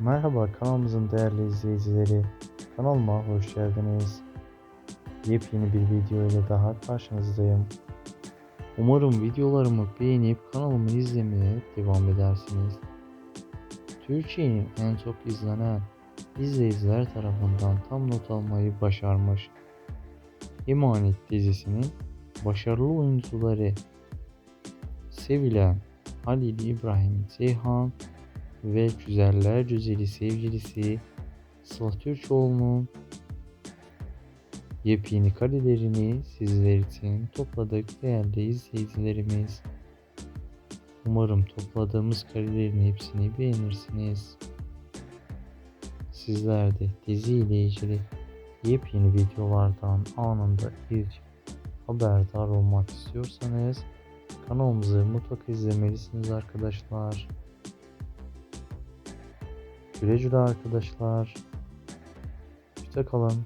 Merhaba kanalımızın değerli izleyicileri. Kanalıma hoş geldiniz. Yepyeni bir video ile daha karşınızdayım. Umarım videolarımı beğenip kanalımı izlemeye devam edersiniz. Türkiye'nin en çok izlenen izleyiciler tarafından tam not almayı başarmış. Emanet dizisinin başarılı oyuncuları sevilen Halil İbrahim Ceyhan ve Güzeller Güzeli sevgilisi Sıla Türkoğlu'nun yepyeni karelerini sizler için topladık değerli izleyicilerimiz. Umarım topladığımız karelerin hepsini beğenirsiniz. Sizler de dizi ile ilgili yepyeni videolardan anında ilk haberdar olmak istiyorsanız kanalımızı mutlaka izlemelisiniz arkadaşlar. Güle güle arkadaşlar. Hoşça kalın.